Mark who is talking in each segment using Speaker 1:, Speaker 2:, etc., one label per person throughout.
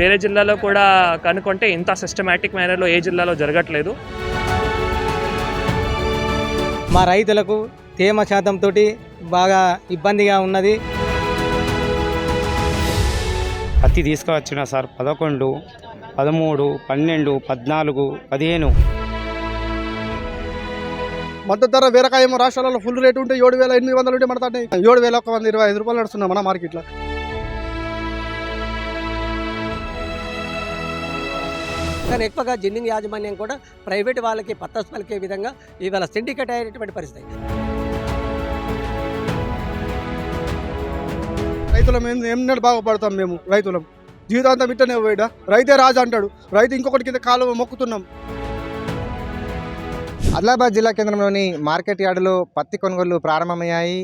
Speaker 1: వేరే జిల్లాలో కూడా కనుక్కుంటే ఇంత సిస్టమేటిక్ మేనర్లో ఏ జిల్లాలో జరగట్లేదు.
Speaker 2: మా రైతులకు తేమ శాతంతో బాగా ఇబ్బందిగా ఉన్నది.
Speaker 3: పత్తి తీసుకువచ్చిన సార్ పదకొండు పదమూడు పన్నెండు పద్నాలుగు పదిహేను.
Speaker 4: మద్దతు ధర బీరకాయ ఏమో రాష్ట్రాలలో ఫుల్ రేట్ ఉంటే ఏడు వేల ఎనిమిది వందలు ఉంటే మనతాయి ఏడు వేల ఒక వంద ఇరవై ఐదు రూపాయలు నడుస్తున్నాం మన మార్కెట్లో
Speaker 5: కానీ ఎక్కువగా జిన్నింగ్ యాజమాన్యం కూడా ప్రైవేట్ వాళ్ళకి పత్తాసు పలికే విధంగా ఇవాళ సిండికేట్ అయినటువంటి పరిస్థితి
Speaker 4: రైతులం ఏం ఎన్నడూ బాగుపడతాం మేము రైతులం. జీవితాంతం ఇట్టనే పోయిడా? రైతే రాజు అంటాడు రైతు ఇంకొకటి కింద కాలువ మొక్కుతున్నాం.
Speaker 6: ఆదిలాబాద్ జిల్లా కేంద్రంలోని మార్కెట్ యార్డులో పత్తి కొనుగోళ్ళు ప్రారంభమయ్యాయి.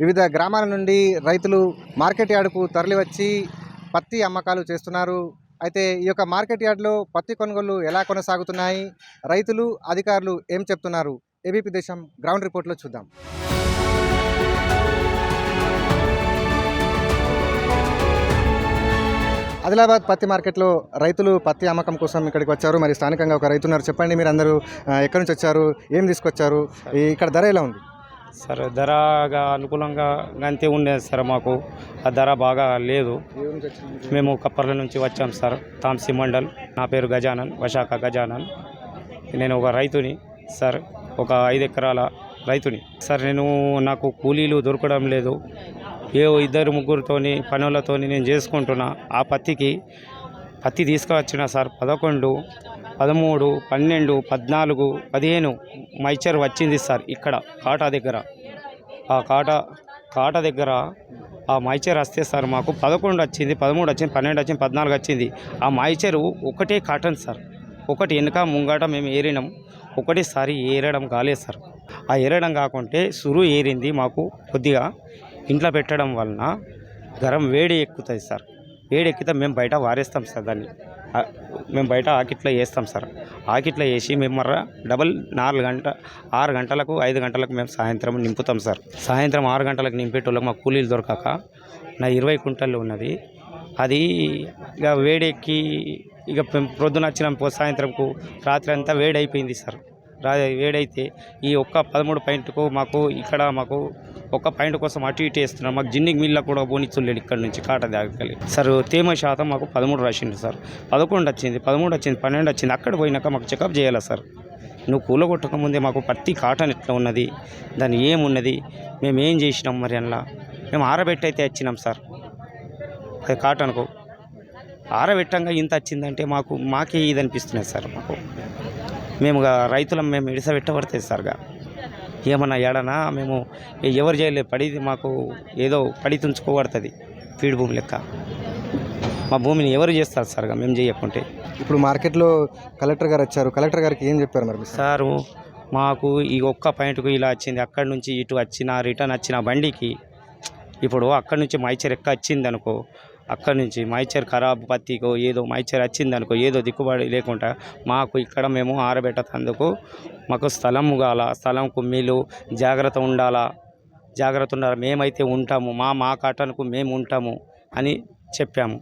Speaker 6: వివిధ గ్రామాల నుండి రైతులు మార్కెట్ యార్డుకు తరలివచ్చి పత్తి అమ్మకాలు చేస్తున్నారు. అయితే ఈ యొక్క మార్కెట్ యార్డ్లో పత్తి కొనుగోళ్ళు ఎలా కొనసాగుతున్నాయి? రైతులు అధికారులు ఏం చెప్తున్నారు? ఏబీపీ దేశం గ్రౌండ్ రిపోర్ట్లో చూద్దాం. ఆదిలాబాద్ పత్తి మార్కెట్లో రైతులు పత్తి అమ్మకం కోసం ఇక్కడికి వచ్చారు. మరి స్థానికంగా ఒక రైతున్నారు. చెప్పండి మీరు అందరూ ఎక్కడి నుంచి వచ్చారు? ఏం తీసుకొచ్చారు? ఇక్కడ ధర ఎలా ఉంది?
Speaker 3: సార్ ధరగా అనుకూలంగా అంతే ఉండేది సార్ మాకు. ఆ ధర బాగా లేదు. మేము కప్పర్ల నుంచి వచ్చాం సార్ తాంసీ మండల్. నా పేరు గజానన్ వశాఖ గజానన్. నేను ఒక రైతుని సార్ ఒక ఐదు ఎకరాల రైతుని. సార్ నేను నాకు కూలీలు దొరకడం లేదు. ఏ ఇద్దరు ముగ్గురితోని పనులతోని నేను చేసుకుంటున్నా. ఆ పత్తికి పత్తి తీసుకువచ్చిన సార్ పదకొండు పదమూడు పన్నెండు పద్నాలుగు పదిహేను మైచర్ వచ్చింది సార్ ఇక్కడ కాటా దగ్గర. ఆ కాటా కాటా దగ్గర ఆ మైచర్ వస్తే సార్ మాకు పదకొండు వచ్చింది పదమూడు వచ్చింది పన్నెండు వచ్చింది పద్నాలుగు వచ్చింది. ఆ మైచరు ఒకటే కాటన్ సార్. ఒకటి వెనుక ముంగట మేము ఏరినాం ఒకటేసారి ఏరడం కాలేదు సార్. ఆ ఏరడం కాకుంటే సురు ఏరింది మాకు కొద్దిగా. ఇంట్లో పెట్టడం వలన గరం వేడి ఎక్కుతుంది సార్. వేడెక్కితే మేము బయట వారేస్తాం సార్ దాన్ని. మేము బయట ఆకిట్లో వేస్తాం సార్. ఆకిట్లో వేసి మేము మర్ర డబల్ నాలుగు గంట ఆరు గంటలకు ఐదు గంటలకు మేము సాయంత్రం నింపుతాం సార్. సాయంత్రం ఆరు గంటలకు నింపేటోళ్ళకి మాకు కూలీలు దొరకక నా ఇరవై కుంటల్లో ఉన్నది. అది ఇక వేడెక్కి ఇక ప్రొద్దున వచ్చిన పో- సాయంత్రంకు రాత్రి అంతా వేడైపోయింది సార్. రా వేడైతే ఈ ఒక్క పదమూడు పాయింట్కు మాకు ఇక్కడ మాకు ఒక పాయింట్ కోసం అటు ఇటు వేస్తున్నాం మాకు జిన్నింగ్ మిల్లా కూడా పోనిచ్చులేడు ఇక్కడ నుంచి కాట దాగలి సార్ తేమ శాతం మాకు పదమూడు రాసిండు సార్. పదకొండు వచ్చింది పదమూడు వచ్చింది పన్నెండు వచ్చింది. అక్కడ పోయినాక మాకు చెకప్ చేయాలి సార్? నువ్వు కూలగొట్టక ముందే మాకు పత్తి కాటన్ ఎట్లా ఉన్నది? దాని ఏమున్నది? మేము ఏం చేసినాం మరి అందులో? మేము ఆరబెట్టి అయితే వచ్చినాం సార్. అది కాటన్కు. ఆరబెట్టంగా ఇంత వచ్చిందంటే మాకు మాకే ఇది అనిపిస్తున్నాయి సార్ మాకు. మేము రైతులం మేము ఇడిసబెట్టబడతాయి సార్గా ఏమన్నా ఏడనా మేము ఎవరు చేయలేదు పడి మాకు ఏదో పడి తుంచుకోబడుతుంది ఫీడ్ భూమి లెక్క. మా భూమిని ఎవరు చేస్తారు సార్గా మేము చేయకుంటే?
Speaker 6: ఇప్పుడు మార్కెట్లో కలెక్టర్ గారు వచ్చారు. కలెక్టర్ గారికి ఏం చెప్పారు మరి మీరు?
Speaker 3: సారు మాకు ఈ ఒక్క పాయింట్కు ఇలా వచ్చింది అక్కడి నుంచి ఇటు వచ్చిన రిటర్న్ వచ్చిన బండికి ఇప్పుడు అక్కడి నుంచి మైచర్ ఎక్క వచ్చింది అనుకో అక్కడి నుంచి మైచర్ ఖరాబ్ పత్తికో ఏదో మైచర్ వచ్చింది అనుకో ఏదో దిక్కుబడి లేకుండా మాకు ఇక్కడ మేము ఆరబెట్టేందుకు మాకు స్థలం కాల స్థలం కుమ్మీలు జాగ్రత్త ఉండాలా జాగ్రత్త ఉండాలి మేమైతే ఉంటాము మా మా కాటన్కు మేము ఉంటాము అని చెప్పాము.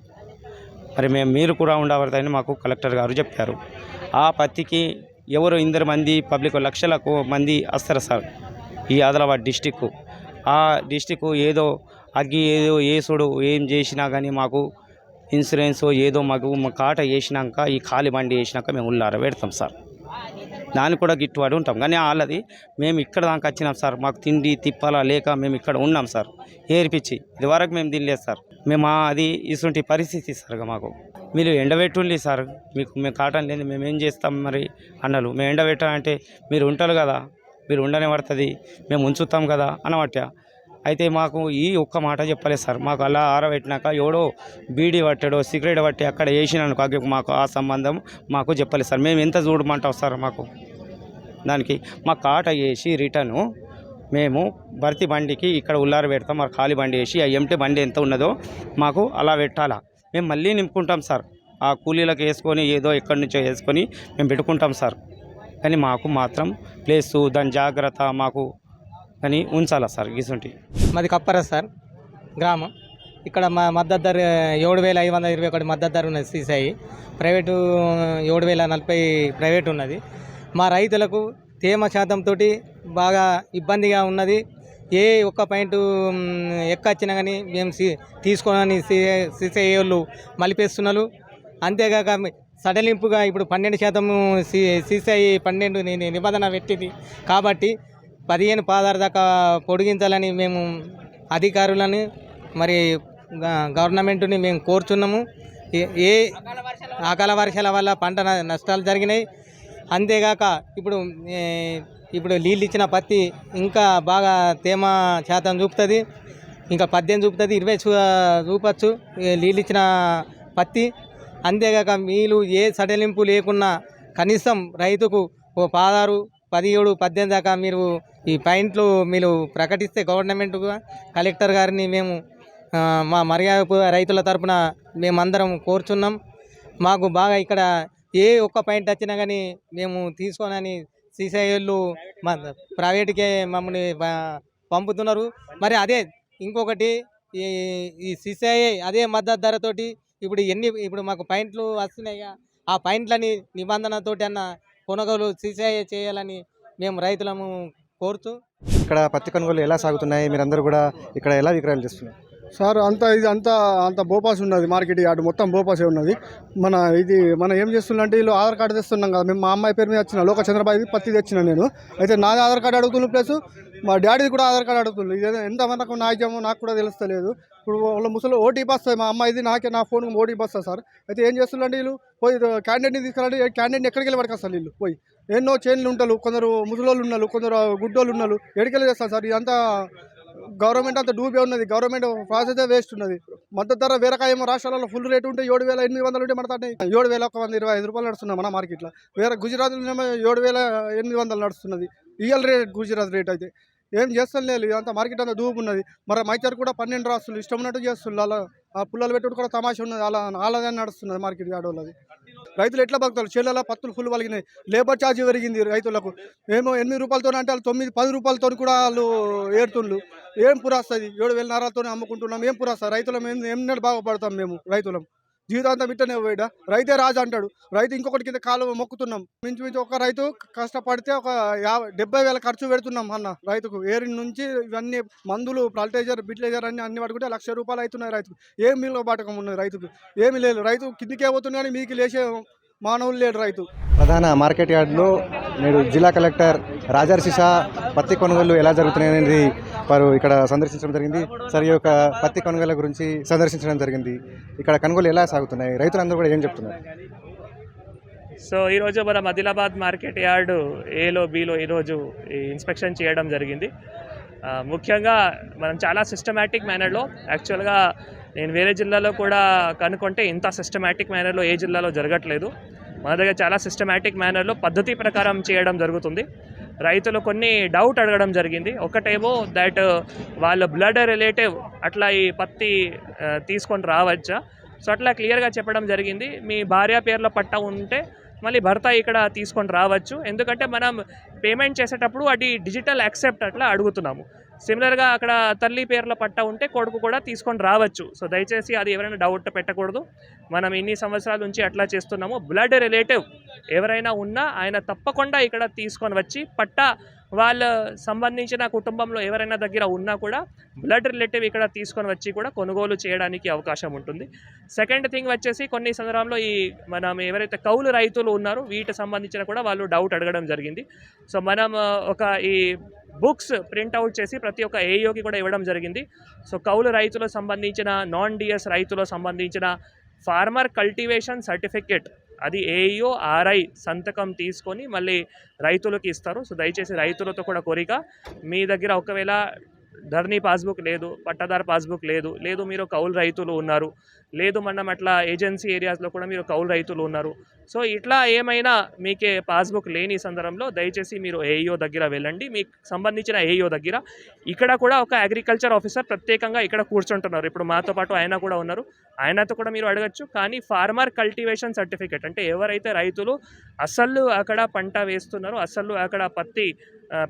Speaker 3: మరి మేము మీరు కూడా ఉండబడతాయని మాకు కలెక్టర్ గారు చెప్పారు. ఆ పత్తికి ఎవరు ఇందరు మంది పబ్లిక్ లక్షలకు మంది వస్తారు సార్ ఈ ఆదిలాబాద్ డిస్టిక్ ఆ డిస్టిక్ ఏదో అగ్గి ఏదో ఏసుడు ఏం చేసినా కానీ మాకు ఇన్సూరెన్స్ ఏదో మాకు మా కాట వేసినాక ఈ ఖాళీ బండి వేసినాక మేము ఉల్లార పెడతాం సార్. దానికి కూడా గిట్టుబాటు ఉంటాం. కానీ వాళ్ళది మేము ఇక్కడ దాకా వచ్చినాం సార్. మాకు తిండి తిప్పాలా లేక మేము ఇక్కడ ఉన్నాం సార్. ఏర్పించి ఇదివరకు మేము తినలేదు సార్. మేము అది ఇటువంటి పరిస్థితి సార్ మాకు. మీరు ఎండబెట్టుండి సార్. మీకు మేము కాటన్ లేదు మేము ఏం చేస్తాం మరి అన్నలు. మేము ఎండబెట్టాలంటే మీరు ఉంటారు కదా. మీరు ఉండనే పడుతుంది మేము ఉంచుతాం కదా అన్నమాట. అయితే మాకు ఈ ఒక్క మాట చెప్పలేదు సార్. మాకు అలా ఆరబెట్టినాక ఎవడో బీడీ పట్టాడో సిగరెట్ పట్టి అక్కడ వేసినాను మాకు ఆ సంబంధం మాకు చెప్పలేదు సార్. మేము ఎంత చూడమంటాం సార్ మాకు? దానికి మా కాట వేసి రిటర్ను మేము భర్తీ బండికి ఇక్కడ ఉల్లారు పెడతాం. మరి ఖాళీ బండి వేసి ఆ ఎంటీ బండి ఎంత ఉన్నదో మాకు అలా పెట్టాలా. మేము మళ్ళీ నింపుకుంటాం సార్. ఆ కూలీలకు వేసుకొని ఏదో ఎక్కడి నుంచో వేసుకొని మేము పెట్టుకుంటాం సార్. కానీ మాకు మాత్రం ప్లేసు దాని జాగ్రత్త మాకు కానీ ఉంచాలా సార్ గిసుంటి?
Speaker 2: మాది కప్పర సార్ గ్రామం. ఇక్కడ మా మద్దతు ధర ఏడు వేల ఐదు వందల ఇరవై ఒకటి మద్దతు ధర ఉన్నది సీసాయి ప్రైవేటు ఏడు వేల నలభై ప్రైవేట్ ఉన్నది. మా రైతులకు తేమ శాతంతో బాగా ఇబ్బందిగా ఉన్నది. ఏ ఒక్క పాయింట్ ఎక్కచ్చినా కానీ మేము సీ తీసుకోనని సీసీ వాళ్ళు మలిపేస్తున్నారు. అంతేగాక సడలింపుగా ఇప్పుడు పన్నెండు శాతం సి సీసీఐ పన్నెండు నిబంధన పెట్టింది. కాబట్టి పదిహేను పాదారు దాకా పొడిగించాలని మేము అధికారులని మరి గ- గవర్నమెంట్ని మేము కోరుచున్నాము. ఏ- ఏ అకాల వర్షాల వల్ల పంట న- నష్టాలు జరిగినాయి. అంతేగాక ఇప్పుడు ఇప్పుడు నీళ్ళు ఇచ్చిన పత్తి ఇంకా బాగా తేమ శాతం చూపుతుంది. ఇంకా పద్దెనిమిది చూపుతుంది ఇరవై చూ చూపచ్చు నీళ్ళు ఇచ్చిన పత్తి. అంతేగాక మీరు ఏ సడలింపు లేకున్నా కనీసం రైతుకు ఓ పదహారు పదిహేడు పద్దెనిమిది దాకా మీరు ఈ పాయింట్లు మీరు ప్రకటిస్తే గవర్నమెంట్ కలెక్టర్ గారిని మేము మా మర్యాద రైతుల తరపున మేమందరం కోరుచున్నాం. మాకు బాగా ఇక్కడ ఏ ఒక్క పాయింట్ వచ్చినా కానీ మేము తీసుకోనని సీసీఐలు మా ప్రైవేట్కే మమ్మల్ని పంపుతున్నారు. మరి అదే ఇంకొకటి ఈ ఈ సీసీఐ అదే మద్దతు ధరతోటి ఇప్పుడు ఎన్ని ఇప్పుడు మాకు పాయింట్లు వస్తున్నాయి? ఆ పాయింట్లని నిబంధనతోటి అన్న కొనుగోలు సీసీఐ చేయాలని మేము రైతులము కోరుతూ
Speaker 6: ఇక్కడ పత్తి కొనుగోలు ఎలా సాగుతున్నాయి? మీరందరూ కూడా ఇక్కడ ఎలా విక్రయాలు చేస్తున్నారు?
Speaker 4: సార్ అంతా ఇది అంతా అంత బోపాస్ ఉన్నది మార్కెట్ యార్డ్ మొత్తం బోపాసే ఉన్నది. మన ఇది మనం ఏం చేస్తున్నాం వీళ్ళు ఆధార్ కార్డు తెస్తున్నాం కదా మేము మా అమ్మాయి పేరు మీద వచ్చిన లోక చంద్రబాబు పత్తి తెచ్చిన నేను. అయితే నాది ఆధార్ కార్డు అడుగుతున్న ప్లస్ మా డాడీది కూడా ఆధార్ కార్డు అడుగుతుంది. ఇది ఎంత మనకు నాయకమో నాకు కూడా తెలుస్తలేదు. ఇప్పుడు వాళ్ళ ముసలి ఓటీపీ వస్తుంది మా అమ్మాయిది నాకే నా ఫోన్ ఓటీపీ వస్తుంది సార్. అయితే ఏం చేస్తుండే వీళ్ళు పోయి క్యాండిడేట్ని తీసుకురండి క్యాండిడేట్ని ఎక్కడికి వెళ్ళి పడకారు సార్ వీళ్ళు పోయి. ఎన్నో చైన్లు ఉంటారు కొందరు ముసలోళ్ళు ఉన్నారు కొందరు గుడ్డోళ్ళు ఉన్నారు ఎక్కడికి చేస్తారు సార్? ఇదంతా గవర్నమెంట్ అంతా డూబే ఉన్నది. గవర్నమెంట్ ప్రాసెస్ వేస్ట్ ఉన్నది. మద్దతు ధర వేరకాయ రాష్ట్రాలలో ఫుల్ రేట్ ఉంటే ఏడు వేల ఎనిమిది వందలు ఉంటే మన ఏడు వేల ఒక వంద ఇరవై ఐదు రూపాయలు నడుస్తున్నాయి మన మార్కెట్లో వేరే గుజరాత్లో ఏడు వేల ఎనిమిది వందలు నడుస్తున్నది. రియల్ రేట్ గుజరాత్ రేట్ అయితే. ఏం చేస్తలేదు ఇదంతా మార్కెట్ అంతా దూపు ఉన్నది. మరి మైచర్ కూడా పన్నెండు రాస్తులు. ఇష్టం ఉన్నట్టు చేస్తున్నారు అలా ఆ పుల్లలు పెట్టుడు కూడా తమాషా ఉన్నది. అలా అలాగే నడుస్తున్నది మార్కెట్ యార్డ్ రైతులు ఎట్లా బతుకుతారు? చేళ్ళలో పత్తులు ఫుల్ పలిగినాయి లేబర్ ఛార్జ్ పెరిగింది రైతులకు. ఏమో ఎనిమిది రూపాయలతో అంటే వాళ్ళు తొమ్మిది పది రూపాయలతో కూడా వాళ్ళు ఏడుతుండ్రు ఏం పురాస్తుంది? ఏడు వేల నరాలతోనే అమ్ముకుంటున్నాం. ఏం పురాస్తారు రైతులం ఏం ఏం బాగుపడతాం మేము రైతులం. జీవితాంతం ఇట్టనే పోయిడా? రైతే రాజు అంటాడు. రైతు ఇంకొకటి కింద కాలు మొక్కుతున్నాం. మించు మించి ఒక రైతు కష్టపడితే ఒక యాభై డెబ్బై వేల ఖర్చు పెడుతున్నాం అన్న రైతుకు. ఏరి నుంచి ఇవన్నీ మందులు ఫర్టిలైజర్ బిట్లైజర్ అన్ని అన్ని పట్టుకుంటే లక్ష రూపాయలు అవుతున్నాయి రైతుకు. ఏం మిగిలిన బాటకం ఉన్నది రైతుకు? ఏమి లేదు. రైతు కిందికే పోతుంది కానీ మీకు లేచే మానవులు లేడు రైతు.
Speaker 6: ప్రధాన మార్కెట్ యార్డ్లో నేడు జిల్లా కలెక్టర్ రాజర్షి షా పత్తి కొనుగోలు ఎలా జరుగుతున్నాయి అనేది వారు ఇక్కడ సందర్శించడం జరిగింది. సార్ ఈ యొక్క పత్తి కొనుగోలు గురించి సందర్శించడం జరిగింది. ఇక్కడ కొనుగోలు ఎలా సాగుతున్నాయి? రైతులందరూ కూడా ఏం చెప్తున్నారు?
Speaker 1: సో ఈరోజు మన ఆదిలాబాద్ మార్కెట్ యార్డు ఏలో బీలో ఈరోజు ఈ ఇన్స్పెక్షన్ చేయడం జరిగింది. ముఖ్యంగా మనం చాలా సిస్టమేటిక్ మేనర్లో యాక్చువల్గా నేను వేరే జిల్లాలో కూడా కనుక్కుంటే ఇంత సిస్టమేటిక్ మేనర్లో ఏ జిల్లాలో జరగట్లేదు. మన దగ్గర చాలా సిస్టమేటిక్ మేనర్లో పద్ధతి ప్రకారం చేయడం జరుగుతుంది. రైతులు కొన్ని డౌట్ అడగడం జరిగింది. ఒకటేమో దట్ uh, వాళ్ళ బ్లడ్ రిలేటివ్ అట్లా ఈ పత్తి uh, తీసుకొని రావచ్చా? సో అట్లా క్లియర్గా చెప్పడం జరిగింది. మీ భార్య పేర్లో పట్ట ఉంటే మళ్ళీ భర్త ఇక్కడ తీసుకొని రావచ్చు. ఎందుకంటే మనం పేమెంట్ చేసేటప్పుడు అది డిజిటల్ యాక్సెప్ట్ అట్లా అడుగుతున్నాము. సిమిలర్గా అక్కడ తల్లి పేర్ల పట్ట ఉంటే కొడుకు కూడా తీసుకొని రావచ్చు. సో దయచేసి అది ఎవరైనా డౌట్ పెట్టకూడదు. మనం ఇన్ని సంవత్సరాల నుంచి అట్లా చేస్తున్నాము. బ్లడ్ రిలేటివ్ ఎవరైనా ఉన్నా ఆయన తప్పకుండా ఇక్కడ తీసుకొని వచ్చి పట్ట వాళ్ళ సంబంధించిన కుటుంబంలో ఎవరైనా దగ్గర ఉన్నా కూడా బ్లడ్ రిలేటివ్ ఇక్కడ తీసుకొని వచ్చి కూడా కొనుగోలు చేయడానికి అవకాశం ఉంటుంది. సెకండ్ థింగ్ వచ్చేసి కొన్ని సందర్భంలో ఈ మనం ఎవరైతే కౌలు రైతులు ఉన్నారో వీటి సంబంధించిన కూడా వాళ్ళు డౌట్ అడగడం జరిగింది. సో మనం ఒక ఈ బుక్స్ ప్రింట్అవుట్ చేసి ప్రతి ఒక్క ఏయోకి కూడా ఇవ్వడం జరిగింది. సో కౌలు రైతులకు సంబంధించిన నాన్ డిఎస్ రైతులకు సంబంధించిన ఫార్మర్ కల్టివేషన్ సర్టిఫికేట్ అది ఏఈఓ ఆర్ఐ సంతకం తీసుకొని మళ్ళీ రైతులకు ఇస్తారు. సో దయచేసి రైతులతో కూడా కోరిక మీ దగ్గర ఒకవేళ ధరణి పాస్బుక్ లేదు పట్టాదారు పాస్బుక్ లేదు లేదు మీరు కౌలు రైతులు ఉన్నారు లేదు మనం అట్లా ఏజెన్సీ ఏరియాస్లో కూడా మీరు కౌలు రైతులు ఉన్నారు సో ఇట్లా ఏమైనా మీకే పాస్బుక్ లేని సందర్భంలో దయచేసి మీరు ఏఈఓ దగ్గర వెళ్ళండి. మీకు సంబంధించిన ఏఈఓ దగ్గర. ఇక్కడ కూడా ఒక అగ్రికల్చర్ ఆఫీసర్ ప్రత్యేకంగా ఇక్కడ కూర్చుంటున్నారు. ఇప్పుడు మాతో పాటు ఆయన కూడా ఉన్నారు. ఆయనతో కూడా మీరు అడగచ్చు. కానీ ఫార్మర్ కల్టివేషన్ సర్టిఫికేట్ అంటే ఎవరైతే రైతులు అసలు అక్కడ పంట వేస్తున్నారో అసలు అక్కడ పత్తి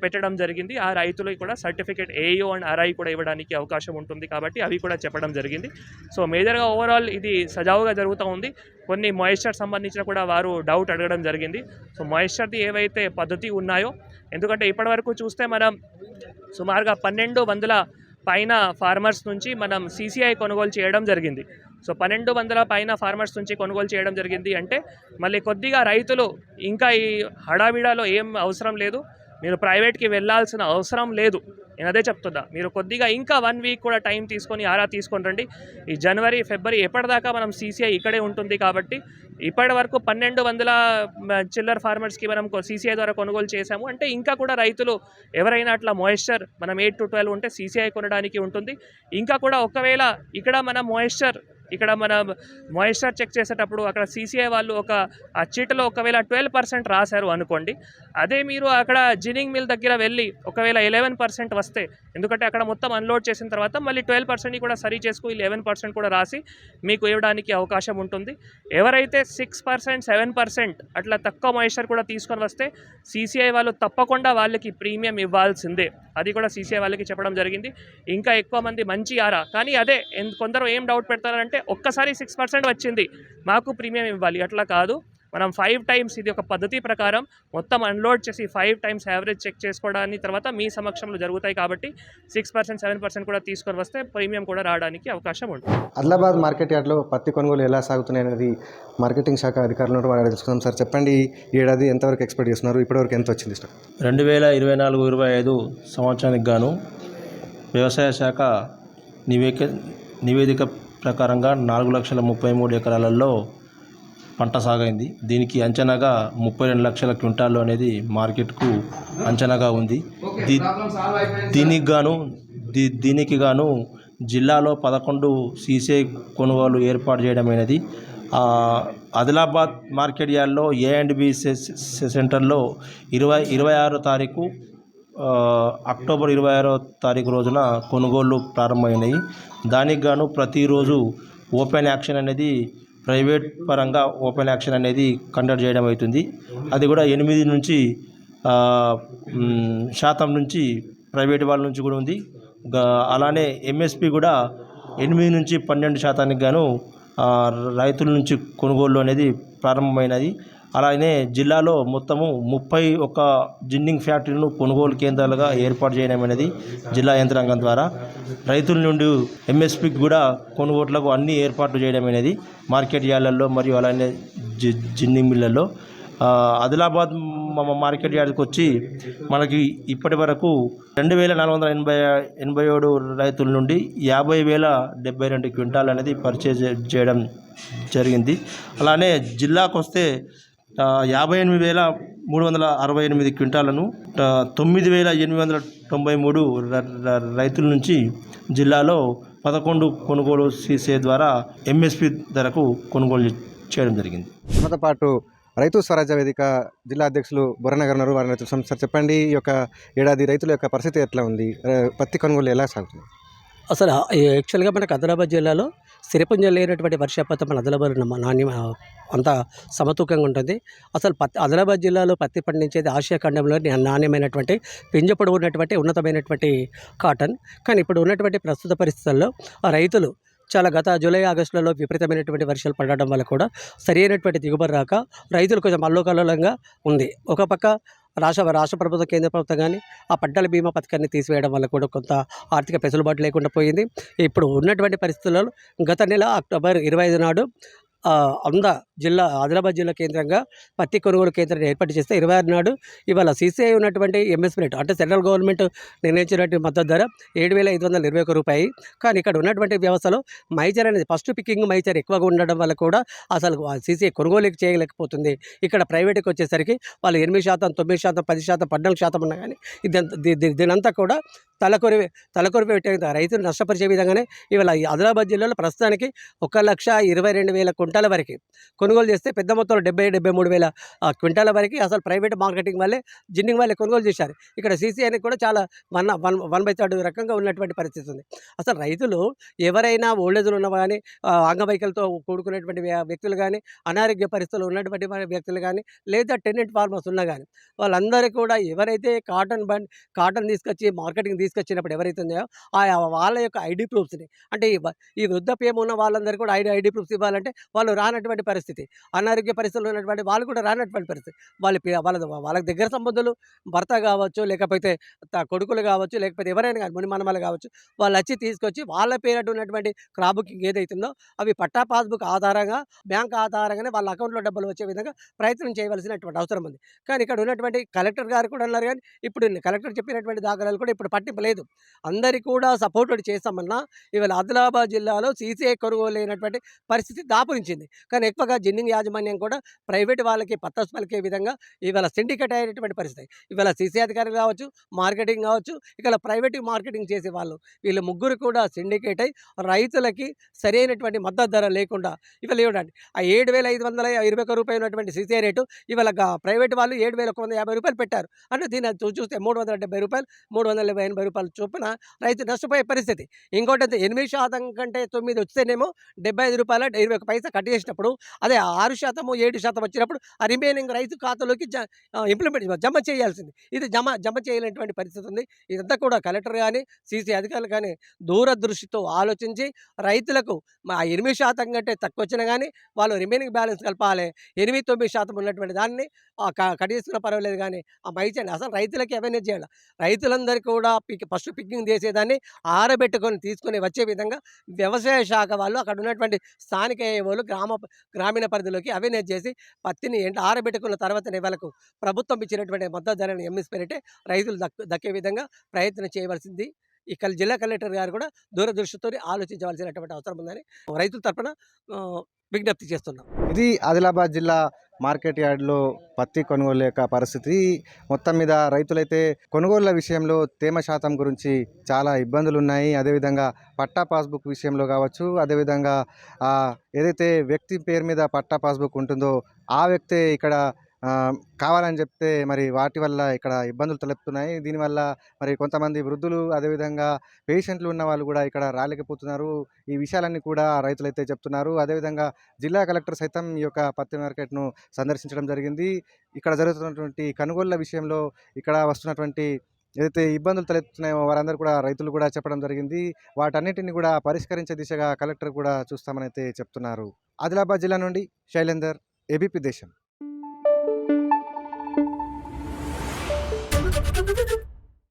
Speaker 1: పెట్టడం జరిగింది ఆ రైతులకు కూడా సర్టిఫికేట్ ఏఈఓ అండ్ ఆర్ఐ కూడా ఇవ్వడానికి అవకాశం ఉంటుంది కాబట్టి అవి కూడా చెప్పడం జరిగింది. సో మేజర్గా ఓవరాల్ ఇది సజావుగా జరుగుతూ ఉంది. కొన్ని మాయిశ్చర్ సంబంధించిన కూడా వారు డౌట్ అడగడం జరిగింది. సో మాయిశ్చర్ది ఏవైతే పద్ధతి ఉన్నాయో ఎందుకంటే ఇప్పటివరకు చూస్తే మనం సుమారుగా పన్నెండు వందల పైన ఫార్మర్స్ నుంచి మనం సీసీఐ కొనుగోలు చేయడం జరిగింది. సో పన్నెండు వందల పైన ఫార్మర్స్ నుంచి కొనుగోలు చేయడం జరిగింది అంటే మళ్ళీ కొద్దిగా రైతులు ఇంకా ఈ హడావిడాలో ఏం అవసరం లేదు. మీరు ప్రైవేట్కి వెళ్ళాల్సిన అవసరం లేదు. నేను అదే చెప్తున్నా. మీరు కొద్దిగా ఇంకా వన్ వీక్ కూడా టైం తీసుకొని ఆరా తీసుకొని రండి. ఈ జనవరి ఫిబ్రవరి ఎప్పటిదాకా మనం సీసీఐ ఇక్కడే ఉంటుంది కాబట్టి ఇప్పటి వరకు పన్నెండు వందల చిల్లర్ ఫార్మర్స్కి మనం సీసీఐ ద్వారా కొనుగోలు చేశాము. అంటే ఇంకా కూడా రైతులు ఎవరైనా అట్లా మాయిశ్చర్ మనం ఎయిట్ టు ట్వెల్వ్ ఉంటే సీసీఐ కొనడానికి ఉంటుంది. ఇంకా కూడా ఒకవేళ ఇక్కడ మన మాయిశ్చర్ ఇక్కడ మన మాయిశ్చర్ చెక్ చేసేటప్పుడు అక్కడ సీసీఐ వాళ్ళు ఒక ఆ చీటలో ఒకవేళ ట్వెల్వ్ పర్సెంట్ రాశారు అనుకోండి అదే మీరు అక్కడ జినింగ్ మిల్ దగ్గర వెళ్ళి ఒకవేళ ఎలెవెన్ పర్సెంట్ వస్తే ఎందుకంటే అక్కడ మొత్తం అన్లోడ్ చేసిన తర్వాత మళ్ళీ ట్వెల్వ్ పర్సెంట్ని కూడా సరి చేసుకుని లెవెన్ పర్సెంట్ కూడా రాసి మీకు ఇవ్వడానికి అవకాశం ఉంటుంది. ఎవరైతే సిక్స్ పర్సెంట్ సెవెన్ పర్సెంట్ అట్లా తక్కువ మైషర్ కూడా తీసుకొని వస్తే సీసీఐ వాళ్ళు తప్పకుండా వాళ్ళకి ప్రీమియం ఇవ్వాల్సిందే. అది కూడా సీసీఐ వాళ్ళకి చెప్పడం జరిగింది. ఇంకా ఎక్కువ మంది మంచి ఆరా కానీ అదే కొందరు ఏం డౌట్ పెడతారంటే ఒక్కసారి సిక్స్ పర్సెంట్ వచ్చింది మాకు ప్రీమియం ఇవ్వాలి. అట్లా కాదు. మనం ఫైవ్ టైమ్స్ ఇది ఒక పద్ధతి ప్రకారం మొత్తం అన్లోడ్ చేసి ఫైవ్ టైమ్స్ యావరేజ్ చెక్ చేసుకోవడానికి తర్వాత మీ సమక్షంలో జరుగుతాయి కాబట్టి సిక్స్ పర్సెంట్ సెవెన్ పర్సెంట్ కూడా తీసుకొని వస్తే ప్రీమియం కూడా రావడానికి అవకాశం ఉంటుంది.
Speaker 6: ఆదిలాబాద్ మార్కెట్ యార్డ్లో పత్తి కొనుగోలు ఎలా సాగుతున్నాయి అనేది మార్కెటింగ్ శాఖ అధికారులు వారు తెలుసుకుందాం. సార్ చెప్పండి ఈ ఏడాది ఎంతవరకు ఎక్స్పెక్ట్ చేస్తున్నారు? ఇప్పటివరకు ఎంత వచ్చింది సార్?
Speaker 7: రెండు వేల ఇరవై నాలుగు ఇరవై ఐదు సంవత్సరానికి గాను వ్యవసాయ శాఖ నివేక నివేదిక ప్రకారంగా నాలుగు లక్షల ముప్పై మూడు ఎకరాలలో పంట సాగైంది. దీనికి అంచనాగా ముప్పై రెండు లక్షల క్వింటాలు అనేది మార్కెట్కు అంచనాగా ఉంది. దీ- దీనికి గాను దీ దీనికి గాను జిల్లాలో పదకొండు సీసీఐ కొనుగోలు ఏర్పాటు చేయడం అనేది ఆ, ఆదిలాబాద్ మార్కెట్ యార్డ్లో ఏ అండ్ బి సెంటర్లో ఇరవై ఇరవై ఆరో తారీఖు అక్టోబర్ ఇరవై ఆరో తారీఖు రోజున కొనుగోళ్ళు ప్రారంభమైనాయి. దానికి గాను ప్రతిరోజు ఓపెన్ యాక్షన్ అనేది ప్రైవేట్ పరంగా ఓపెన్ యాక్షన్ అనేది కండక్ట్ చేయడం అవుతుంది. అది కూడా ఎనిమిది నుంచి శాతం నుంచి ప్రైవేట్ వాళ్ళ నుంచి కూడా ఉంది. అలానే ఎంఎస్పి కూడా ఎనిమిది నుంచి పన్నెండు శాతానికి గాను రైతుల నుంచి కొనుగోలు అనేది ప్రారంభమైనది. అలానే జిల్లాలో మొత్తము ముప్పై ఒక జిన్నింగ్ ఫ్యాక్టరీలను కొనుగోలు కేంద్రాలుగా ఏర్పాటు చేయడం అనేది జిల్లా యంత్రాంగం ద్వారా రైతుల నుండి ఎంఎస్పికి కూడా కొనుగోట్లకు అన్ని ఏర్పాట్లు చేయడం అనేది మార్కెట్ యార్డ్లలో మరియు అలానే జి జిన్నింగ్ మిల్లలో ఆదిలాబాద్ మార్కెట్ యార్డ్కి వచ్చి మనకి ఇప్పటి వరకు రెండు వేల నాలుగు వందల ఎనభై ఎనభై ఏడు రైతుల నుండి యాభై వేల డెబ్బై రెండు క్వింటాల్ అనేది పర్చేజ్ చేయడం జరిగింది. అలానే జిల్లాకు వస్తే యాభై ఎనిమిది వేల మూడు వందల అరవై ఎనిమిది క్వింటాలను తొమ్మిది వేల ఎనిమిది వందల తొంభై మూడు రైతుల నుంచి జిల్లాలో పదకొండు కొనుగోలు చేసే ద్వారా ఎంఎస్పి ధరకు కొనుగోలు చేయడం జరిగింది.
Speaker 6: మనతో పాటు రైతు స్వరాజ్య వేదిక జిల్లా అధ్యక్షులు బుర్రనగర్ వారిని తెలుసుకుందాం సార్ చెప్పండి ఈ యొక్క ఏడాది రైతుల యొక్క పరిస్థితి ఎట్లా ఉంది? పత్తి కొనుగోలు ఎలా సాగుతుంది?
Speaker 5: అసలు యాక్చువల్గా మనకు ఆదిలాబాద్ జిల్లాలో సిరిపుంజ లేనటువంటి వర్షపాతం మన ఆదిలాబాద్ నాణ్యం అంత సమతూకంగా ఉంటుంది. అసలు పత్తి ఆదిలాబాద్ జిల్లాలో పత్తి పండించేది ఆసియా ఖండంలో నాణ్యమైనటువంటి పింజ పొడవు ఉన్నటువంటి ఉన్నతమైనటువంటి కాటన్. కానీ ఇప్పుడు ఉన్నటువంటి ప్రస్తుత పరిస్థితుల్లో ఆ రైతులు చాలా గత జూలై ఆగస్టులలో విపరీతమైనటువంటి వర్షాలు పడడం వల్ల కూడా సరైనటువంటి దిగుబడి రాక రైతులు కొంచెం అల్లోకల్లోలంగా ఉంది. ఒక పక్క రాష్ట్ర రాష్ట్ర ప్రభుత్వం కేంద్ర ప్రభుత్వం కానీ ఆ పంటల బీమా పథకాన్ని తీసివేయడం వల్ల కూడా కొంత ఆర్థిక పెసులుబాటు లేకుండా పోయింది. ఇప్పుడు ఉన్నటువంటి పరిస్థితులలో గత నెల అక్టోబర్ ఇరవై ఐదు నాడు అంద జిల్లా ఆదిలాబాద్ జిల్లా కేంద్రంగా పత్తి కొనుగోలు కేంద్రాన్ని ఏర్పాటు చేస్తే ఇరవై ఆరు నాడు ఇవాళ సీసీఐ ఉన్నటువంటి ఎంఎస్పీ రేటు అంటే సెంట్రల్ గవర్నమెంట్ నిర్ణయించినటువంటి మద్దతు ధర ఏడు వేల ఐదు వందల ఇరవై ఒక రూపాయి. కానీ ఇక్కడ ఉన్నటువంటి వ్యవస్థలో మైచర్ అనేది ఫస్ట్ పికింగ్ మైచర్ ఎక్కువగా ఉండడం వల్ల కూడా అసలు సీసీఐ కొనుగోలు చేయలేకపోతుంది. ఇక్కడ ప్రైవేట్కి వచ్చేసరికి వాళ్ళు ఎనిమిది శాతం తొమ్మిది శాతం పది శాతం పద్నాలుగు శాతం ఉన్నా కానీ దీనంతా కూడా తలకొరి తలకొరి పెట్టే రైతులు నష్టపరిచే విధంగానే ఇవాళ ఆదిలాబాద్ జిల్లాలో ప్రస్తుతానికి ఒక లక్ష ఇరవై రెండు వేల కుంట క్వింటాల వరకు. కొనుగోలు చేస్తే పెద్ద మొత్తంలో డెబ్బై డెబ్బై మూడు వేల క్వింటాల వరకు అసలు ప్రైవేట్ మార్కెటింగ్ వల్లే జిన్నింగ్ వాళ్ళే కొనుగోలు చేశారు. ఇక్కడ సీసీ అనేది కూడా చాలా one one one by third రకంగా ఉన్నటువంటి పరిస్థితి ఉంది. అసలు రైతులు ఎవరైనా ఓల్డేజ్లు ఉన్న కానీ అంగవైకల్యంతో కూడుకున్నటువంటి వ్యక్తులు కానీ అనారోగ్య పరిస్థితులు ఉన్నటువంటి వ్యక్తులు కానీ లేదా టెనెంట్ ఫార్మర్స్ ఉన్నా కానీ వాళ్ళందరూ కూడా ఎవరైతే కాటన్ బండ్ కాటన్ తీసుకొచ్చి మార్కెటింగ్ తీసుకొచ్చినప్పుడు ఎవరైతే ఉన్నాయో ఆ వాళ్ళ యొక్క ఐడి ప్రూఫ్స్ని అంటే ఈ వ- ఉన్న వాళ్ళందరూ కూడా ఐడి ఐడి ప్రూఫ్స్ ఇవ్వాలంటే వాళ్ళు రానటువంటి పరిస్థితి. అనారోగ్య పరిస్థితులు ఉన్నటువంటి వాళ్ళు కూడా రానటువంటి పరిస్థితి. వాళ్ళ వాళ్ళ వాళ్ళకి దగ్గర సంబంధులు భర్త కావచ్చు లేకపోతే కొడుకులు కావచ్చు లేకపోతే ఎవరైనా కానీ మునిమనమలు కావచ్చు వాళ్ళు వచ్చి తీసుకొచ్చి వాళ్ళ పేరట ఉన్నటువంటి క్రాప్ బుకింగ్ ఏదైతుందో అవి పట్టా పాస్బుక్ ఆధారంగా బ్యాంక్ ఆధారంగానే వాళ్ళ అకౌంట్లో డబ్బులు వచ్చే విధంగా ప్రయత్నం చేయవలసినటువంటి అవసరం ఉంది. కానీ ఇక్కడ ఉన్నటువంటి కలెక్టర్ గారు కూడా అన్నారు కానీ ఇప్పుడు కలెక్టర్ చెప్పినటువంటి దాఖలాలు కూడా ఇప్పుడు పట్టింపు లేదు. అందరికీ కూడా సపోర్ట్ చేస్తామన్నా ఇవాళ ఆదిలాబాద్ జిల్లాలో సీసీఐ కొనుగోలు లేనటువంటి పరిస్థితి దాపురించి వచ్చింది కానీ ఎక్కువగా జిన్నింగ్ యాజమాన్యం కూడా ప్రైవేట్ వాళ్ళకి పత్తస్ పలికే విధంగా ఇవాళ సిండికేట్ అయినటువంటి పరిస్థితి. ఇవాళ సీసీ అధికారులు కావచ్చు మార్కెటింగ్ కావచ్చు ఇక్కడ ప్రైవేట్ మార్కెటింగ్ చేసే వాళ్ళు వీళ్ళు ముగ్గురు కూడా సిండికేట్ అయి రైతులకి సరైనటువంటి మద్దతు ధర లేకుండా ఇవాళ ఇవ్వడండి ఆ ఏడు వేల ఐదు వందల ఇరవై ఒక్క రూపాయలు ఉన్నటువంటి సీసీ రేటు ఇవాళ ప్రైవేట్ వాళ్ళు ఏడు వేల ఒక వంద యాభై రూపాయలు పెట్టారు. అంటే దీన్ని చూ- చూస్తే మూడు వందల డెబ్బై రూపాయలు మూడు వందల ఎనభై రూపాయలు చొప్పున రైతు నష్టపోయే పరిస్థితి. ఇంకోటి ఎనిమిది శాతం కంటే తొమ్మిది వస్తేనేమో డెబ్బై ఐదు రూపాయల ఇరవై ఒక పైసా కట్ చేసినప్పుడు అదే ఆరు శాతము ఏడు శాతం వచ్చినప్పుడు ఆ రిమైనింగ్ రైతు ఖాతాలోకి జ ఇంప్లిమెంట్ జమ చేయాల్సింది. ఇది జమ జమ చేయలేనటువంటి పరిస్థితి ఉంది. ఇదంతా కూడా కలెక్టర్ కానీ సీసీ అధికారులు కానీ దూరదృష్టితో ఆలోచించి రైతులకు ఆ ఎనిమిది శాతం కంటే తక్కువ వచ్చినా కానీ వాళ్ళు రిమైనింగ్ బ్యాలెన్స్ కలపాలి. ఎనిమిది తొమ్మిది శాతం ఉన్నటువంటి దాన్ని కట్ చేసుకున్న పర్వాలేదు కానీ ఆ మైచండి అసలు రైతులకి అవేర్నెస్ చేయాలి. రైతులందరికీ కూడా పిక్ ఫస్ట్ పికింగ్ చేసేదాన్ని ఆరబెట్టుకొని తీసుకొని వచ్చే విధంగా వ్యవసాయ శాఖ వాళ్ళు అక్కడ ఉన్నటువంటి స్థానిక వాళ్ళు గ్రామ గ్రామీణ పరిధిలోకి అవేర్నెస్ చేసి పత్తిని ఎంట ఆరబెట్టుకున్న తర్వాతనే వాళ్ళకు ప్రభుత్వం ఇచ్చినటువంటి మద్దతు ధరని ఎంఎస్పెరిటే రైతులు దక్కే విధంగా ప్రయత్నం చేయవలసింది. ఇక్కడ జిల్లా కలెక్టర్ గారు కూడా దూరదృష్టితో ఆలోచించవలసినటువంటి అవసరం ఉందని రైతుల తరఫున విజ్ఞప్తి చేస్తున్నాం.
Speaker 6: ఇది ఆదిలాబాద్ జిల్లా మార్కెట్ యార్డ్లో పత్తి కొనుగోలు లేక పరిస్థితి. మొత్తం మీద రైతులైతే కొనుగోళ్ళ విషయంలో తేమ శాతం గురించి చాలా ఇబ్బందులు ఉన్నాయి అదేవిధంగా పట్టా పాస్బుక్ విషయంలో కావచ్చు అదేవిధంగా ఏదైతే వ్యక్తి పేరు మీద పట్టా పాస్బుక్ ఉంటుందో ఆ వ్యక్తే ఇక్కడ కావాలని చెప్తే మరి వాటి వల్ల ఇక్కడ ఇబ్బందులు తలెత్తున్నాయి దీనివల్ల మరి కొంతమంది వృద్ధులు అదేవిధంగా పేషెంట్లు ఉన్న వాళ్ళు కూడా ఇక్కడ రాలేకపోతున్నారు. ఈ విషయాలన్నీ కూడా రైతులైతే చెప్తున్నారు. అదేవిధంగా జిల్లా కలెక్టర్ సైతం ఈ యొక్క పత్తి మార్కెట్ను సందర్శించడం జరిగింది. ఇక్కడ జరుగుతున్నటువంటి కనుగోళ్ళ విషయంలో ఇక్కడ వస్తున్నటువంటి ఏదైతే ఇబ్బందులు తలెత్తున్నాయో వారందరూ కూడా రైతులు కూడా చెప్పడం జరిగింది. వాటన్నిటిని కూడా పరిష్కరించే దిశగా కలెక్టర్ కూడా చూస్తామని అయితే చెప్తున్నారు. ఆదిలాబాద్ జిల్లా నుండి శైలేందర్ ఏబీపీ దేశం.